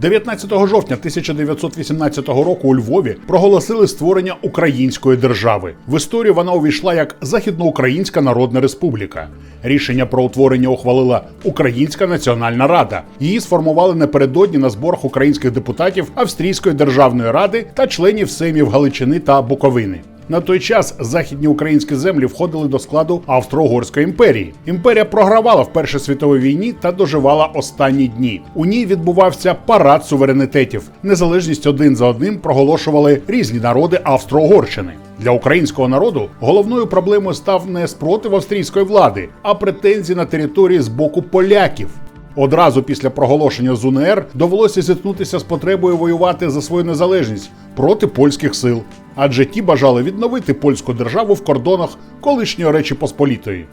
19 жовтня 1918 року у Львові проголосили створення української держави. В історію вона увійшла як Західноукраїнська Народна Республіка. Рішення про утворення ухвалила Українська Національна Рада. Її сформували напередодні на зборах українських депутатів Австрійської державної ради та членів Сеймів Галичини та Буковини. На той час західні українські землі входили до складу Австро-Угорської імперії. Імперія програвала в Першій світовій війні та доживала останні дні. У ній відбувався парад суверенітетів. Незалежність один за одним проголошували різні народи Австро-Угорщини. Для українського народу головною проблемою став не спротив австрійської влади, а претензії на території з боку поляків. Одразу після проголошення з УНР довелося зіткнутися з потребою воювати за свою незалежність проти польських сил, адже ті бажали відновити польську державу в кордонах колишньої Речі Посполітої.